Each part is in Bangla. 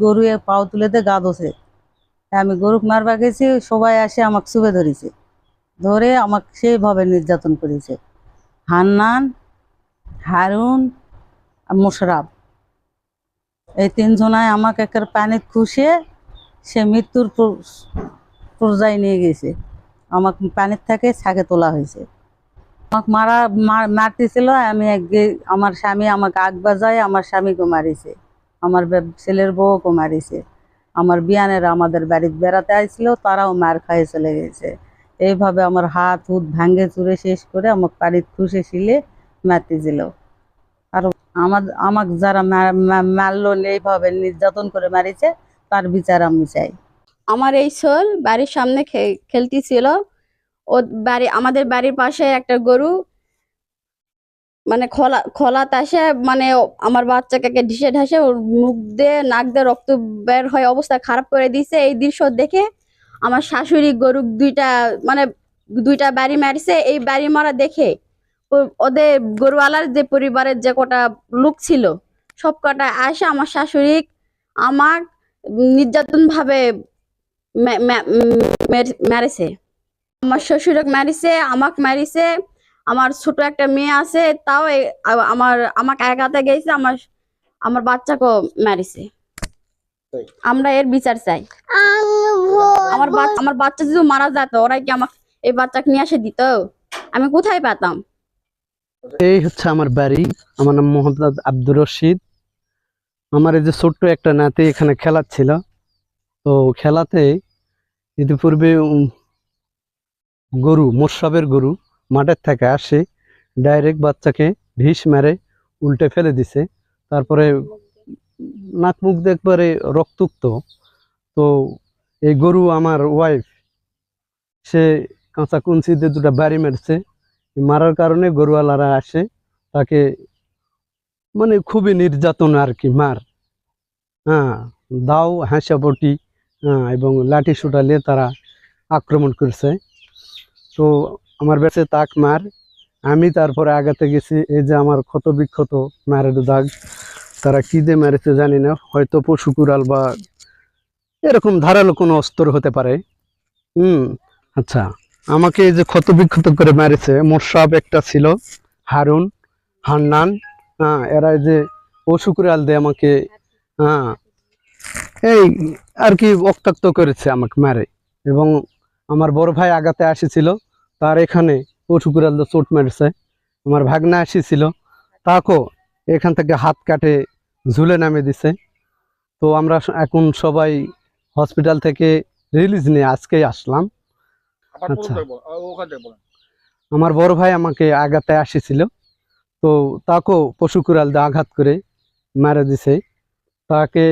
গরু এ পাও তুলে দিয়ে গা দোষে আমি গরু মারবা গেছি, সবাই আসে আমাকে চুপে ধরেছে। ধরে আমাকে সেইভাবে নির্যাতন করেছে। হান্নান, হারুন আর মোশরাফ এই তিনজনায় আমাকে একটা পানিত খুশে সে মৃত্যুর পর- পর্যায়ে নিয়ে গেছে। আমাকে পানির থেকে ছাকে তোলা হয়েছে। আমাকে মারা মার- মারতেছিল, আমি আমার স্বামী আমাকে আগ বাজায়, আমার স্বামীকে মারিছে। আমার ছেলের বউকে মারিছে। আমার বিয়ানেরা আমাদের বাড়িতে বেড়াতে আসছিল তারাও মার খাইয়ে চলে গেছে। এইভাবে আমার হাত হুত ভাঙ্গে চুরে শেষ করে আমাকে পানির খুশে শিলে মারতে দিল। আর আমার, আমাকে যারা মারলো এইভাবে নির্যাতন করে মারিছে, তার বিচার আমি চাই। আমার এই ছোল বাড়ির সামনে খেলতেছিল ও বাড়ি, আমাদের বাড়ির পাশে একটা গরু মানে খোলা, খোলাতে আসে মানে আমার বাচ্চাকে ঢিসে ঢাসে ওর মুখ দিয়ে, নাক দিয়ে রক্ত বের হয়ে অবস্থা খারাপ করে দিছে এই দৃশ্য দেখে আমার শাশুড়ি গরু দুইটা মানে দুইটা বাড়ি মারিছে। এই বাড়ি মারা দেখে ওদের গরুওয়ালার যে পরিবারের যে কটা লোক ছিল, সব কটা আসে আমার শাশুড়ি আমার নির্যাতন ভাবে মেরেছে। আমার শ্বশুরক মারিছে, আমাকে মারিছে। আমার ছোট একটা মেয়ে আছে তাও আমার আমাকে একাতে গেছে আমার আমার বাচ্চাকেও মারিছে। আমরা এর বিচার চাই। আমার আমার বাচ্চা যদি মারা যেত ওরা কি আমাকে এই বাচ্চাকে নিয়ে আসে দিত? আমি কোথায় পেতাম? এই হচ্ছে আমার বাড়ি। আমার নাম মোহাম্মদ আব্দুর রশিদ। আমার এই যে ছোট্ট একটা নাতি এখানে খেলাচ্ছিল। তো খেলাতে ইতিপূর্বে উম, গরু মোরসাবের গরু মাঠের থেকে আসে ডাইরেক্ট বাচ্চাকে ভিষ মেরে উল্টে ফেলে দিছে। তারপরে নাক মুখ দেখবারে রক্তুক্ত। তো এই গরু আমার ওয়াইফ সে কাঁচা কুঞ্চি দিয়ে দুটা বাড়ি মেরেছে। মারার কারণে গরুওয়ালারা আসে, তাকে মানে খুবই নির্যাতন আর কি, মার। হ্যাঁ দাও, হাঁসা বটি হ্যাঁ এবং লাঠি সুটালে তারা আক্রমণ করছে। তো আমার বেঁচে তাক মার। আমি তারপরে আগাতে গেছি, এই যে আমার ক্ষত বিক্ষত মারের দাগ। তারা কী দিয়ে মেরেছে জানি না, হয়তো পশু কুড়াল বা এরকম ধারালো কোনো অস্ত্র হতে পারে। হুম আচ্ছা। আমাকে এই যে ক্ষত বিক্ষত করে মেরেছে মোরসাব একটা ছিল, হারুন, হান্নান হ্যাঁ এরা যে পশু কুড়াল দিয়ে আমাকে হ্যাঁ এই আর কি অক্তাক্ত করেছে আমাকে মারে। এবং আমার বড় ভাই আগাতে আসেছিল তার এখানে পশু কুড়াল চোট মেরেছে। আমার ভাগনা আসেছিল তাকেও এখান থেকে হাত কাটে ঝুলে নামে দিছে। তো আমরা এখন সবাই হসপিটাল থেকে রিলিজ নিয়ে আজকেই আসলাম। আচ্ছা। আমার বড় ভাই আমাকে আঘাতে আসেছিল। তো তাকেও পশু কুড়াল দিয়ে আঘাত করে মারা দিছে। তাকে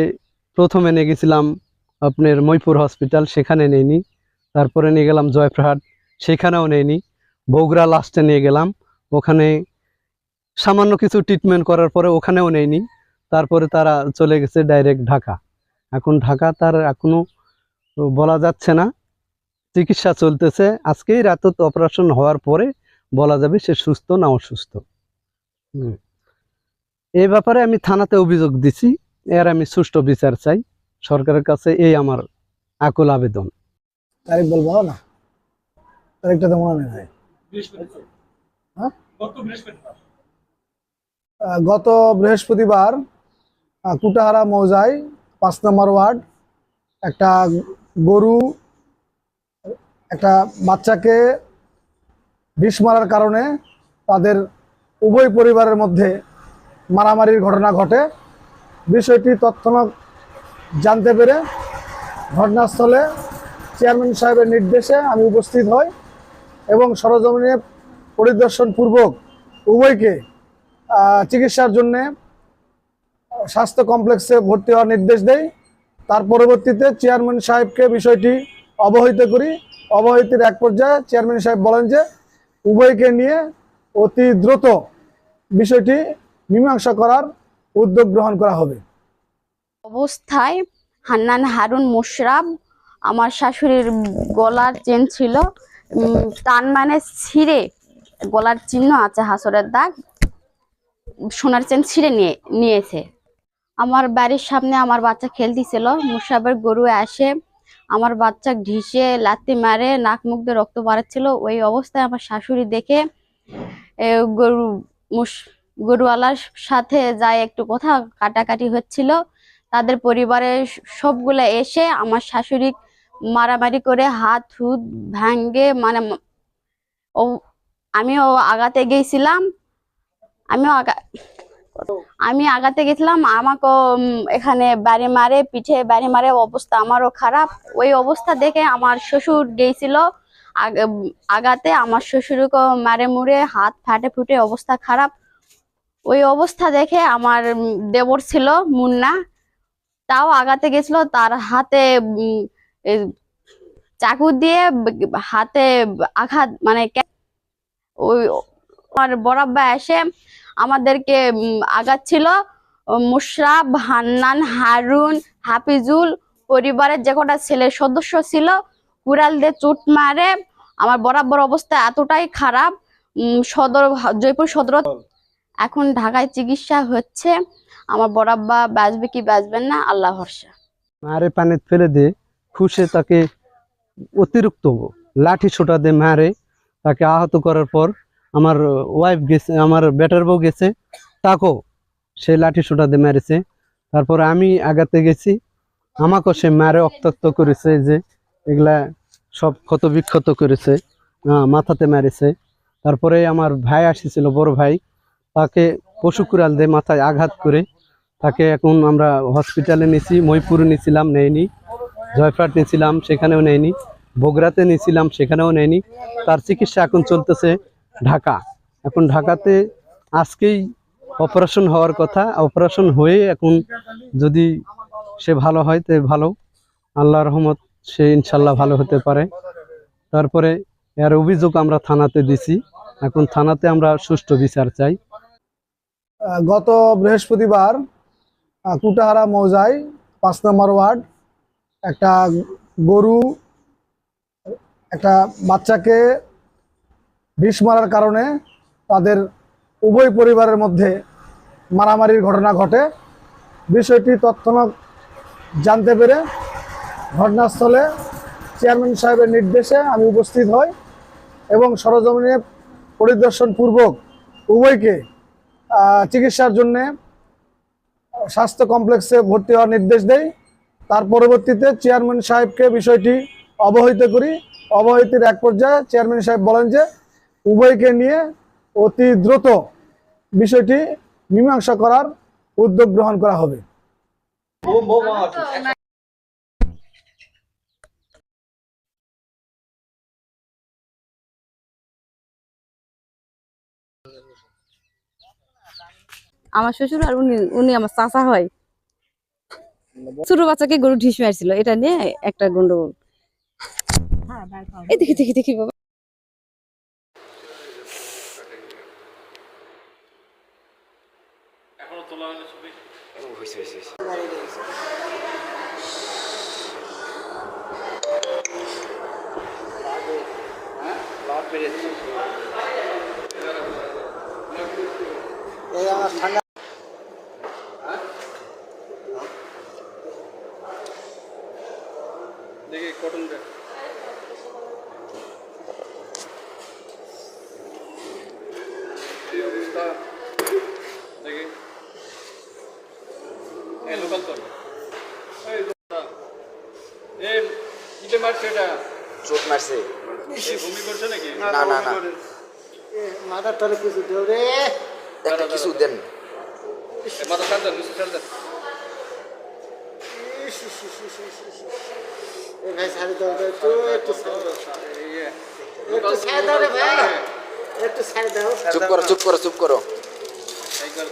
প্রথমে নিয়ে গেছিলাম আপনার মৈপুর হসপিটাল সেখানে নেইনি তারপরে নিয়ে গেলাম জয়প্রহাট। সেখানেও নেইনি। বগুড়া লাস্টে নিয়ে গেলাম। ওখানে সামান্য কিছু ট্রিটমেন্ট করার পরে ওখানেও নেইনি। তারপরে তারা চলে গেছে ডাইরেক্ট ঢাকা। এখন ঢাকা তার এখনও বলা যাচ্ছে না। চিকিৎসা চলতেছে। আজকেই রাতে অপারেশন হওয়ার পরে বলা যাবে সে সুস্থ না অসুস্থ। এই ব্যাপারে আমি থানাতে অভিযোগ দিছি। এর আমি সুষ্ঠু বিচার চাই। সরকারের কাছে এই আমার আকুল আবেদন। তারিখ বলব না? মনে হ্যাঁ? গত বৃহস্পতিবার কুটাহারা মৌজায় পাঁচ নম্বর ওয়ার্ড, একটা গরু, একটা বাচ্চাকে বিষ মারার কারণে তাদের উভয় পরিবারের মধ্যে মারামারির ঘটনা ঘটে। বিষয়টি তৎক্ষণাৎ জানতে পেরে ঘটনাস্থলে চেয়ারম্যান সাহেবের নির্দেশে আমি উপস্থিত হই। এবং সরজমিনে পরিদর্শন পূর্বক উভয়কে চিকিৎসার জন্যে স্বাস্থ্য কমপ্লেক্সে ভর্তি হওয়ার নির্দেশ দেয় তার পরবর্তীতে চেয়ারম্যান সাহেবকে বিষয়টি অবহিত করি। অবহিতির এক পর্যায়ে চেয়ারম্যান সাহেব বলেন যে, উভয়কে নিয়ে অতি দ্রুত বিষয়টি মীমাংসা করার উদ্যোগ গ্রহণ করা হবে। অবস্থায় হান্নান হারুন মোশরাব, আমার শাশুড়ির গলার চেন ছিল। টান মানে ছিঁড়ে গলার চিহ্ন আছে হাসরের দাগ সোনার চেন ছিঁড়ে নিয়ে নিয়েছে। আমার বাড়ির সামনে আমার বাচ্চা খেলতেছিল মুসাবের গরু আসে আমার বাচ্চা ঢিসে লাত্তি মারে নাক মুখ দিয়ে রক্ত বাড়াচ্ছিল। ওই অবস্থায় আমার শাশুড়ি দেখে গরু মুস গরুওয়ালার সাথে যায় একটু কথা কাটাকাটি হচ্ছিল। তাদের পরিবারের সবগুলো এসে আমার শাশুড়ি মারামারি করে হাত হুত ভাঙ্গে মানে ও আমিও আগাতে গেছিলাম। আমিও আগা আমি আগাতে গেছিলাম আমাকেও উম, এখানে বাড়ি মারে পিঠে বাড়ি মারে অবস্থা আমারও খারাপ। ওই অবস্থা দেখে আমার শ্বশুর গেছিল আগ- আগাতে আমার শ্বশুরকে মারে মুড়ে হাত ফাটে ফুটে অবস্থা খারাপ। ওই অবস্থা দেখে আমার দেবর ছিল মুন্না তাও আগাতে গেছিল তার হাতে চাকু দিয়ে হাতে আঘাত মানে ওই আমার বরাব্বা এসে আমাদেরকে উম, আগাচ্ছিল। মুশরাফ হান্নান হারুন হাফিজুল পরিবারের যে কটা ছেলের সদস্য ছিল কুড়াল দিয়ে চুট মারে। আমার বরাবর অবস্থা এতটাই খারাপ। সদর জয়পুর সদর এখন ঢাকায় চিকিৎসা হচ্ছে। আমার বরাব্বা বাঁচবে কি বাঁচবেন না আল্লাহ ভরসা। মারে পানিতে ফেলে দিয়ে খুশে তাকে অতিরিক্ত লাঠি ছোটা দিয়ে মারে। তাকে আহত করার পর আমার ওয়াইফ গেছে, আমার বেটার বউ গেছে, তাকেও সে লাঠি ছোটা দিয়ে মেরেছে। তারপর আমি আগাতে গেছি, আমাকেও সে মারে অক্তাক্ত করেছে যে, এগুলা সব ক্ষত বিক্ষত করেছে মাথাতে মেরেছে। তারপরে আমার ভাই আসিছিল, বড় ভাই, তাকে পশু কুড়াল দিয়ে মাথায় আঘাত করে তাকে এখন আমরা হসপিটালে নিয়েছি মইপুরে নিয়েছিলাম নেয়নি। জয়ফ্রাট নিয়েছিলাম, সেখানেও নেয়নি। বগুড়াতে নিয়েছিলাম, সেখানেও নেয়নি। তার চিকিৎসা এখন চলতেছে ঢাকা। এখন ঢাকাতে আজকেই অপারেশন হওয়ার কথা। অপারেশন হয়ে এখন যদি সে ভালো হয়, তো ভালো। আল্লাহ রহমত, সে ইনশাল্লাহ ভালো হতে পারে। তারপরে এর অভিযোগ আমরা থানাতে দিছি। এখন থানাতে আমরা সুষ্ঠু বিচার চাই। গত বৃহস্পতিবার কুটাহারা মৌজায় পাঁচ নম্বর ওয়ার্ড একটা গরু, একটা বাচ্চাকে বিষ মারার কারণে তাদের উভয় পরিবারের মধ্যে মারামারির ঘটনা ঘটে। বিষয়টি তৎক্ষণাৎ জানতে পেরে ঘটনাস্থলে চেয়ারম্যান সাহেবের নির্দেশে আমি উপস্থিত হই এবং সরজমিনে পরিদর্শন পূর্বক উভয়কে চিকিৎসার জন্যে স্বাস্থ্য কমপ্লেক্সে ভর্তি হওয়ার নির্দেশ দেই। তার পরবর্তীতে চেয়ারম্যান সাহেবকে বিষয়টি অবহিত করি। অবহিতের এক পর্যায়ে চেয়ারম্যান সাহেব বলেন যে, উভয়কে নিয়ে অতি দ্রুত বিষয়টি মীমাংসা করার উদ্যোগ গ্রহণ করা হবে। আমার শ্বশুর আর উনি উনি আমার চাচা হয়। ছোট বাচ্চাকে গরু ঢিস মারছিল এটা নিয়ে একটা গন্ডগোল। এই দেখি দেখি দেখি বাবা। দেখি কটন দে এই অবস্থা দেখি এই লোকাল তো এই লোকাল এই ইতে মারছে এটা চোট মারছে। ভূমি করছে নাকি? না না না। মাথার তলে কিছু দেও রে। একটা কিছু দেন। মাথা ছাড় দেন নিচে ছাড় দেন। ভাই ছাড়ে দাও একটু একটু এই যে, লোকাল ছাড় দাও রে ভাই। একটু ছাড়ে দাও। চুপ করো চুপ করো চুপ করো। একবার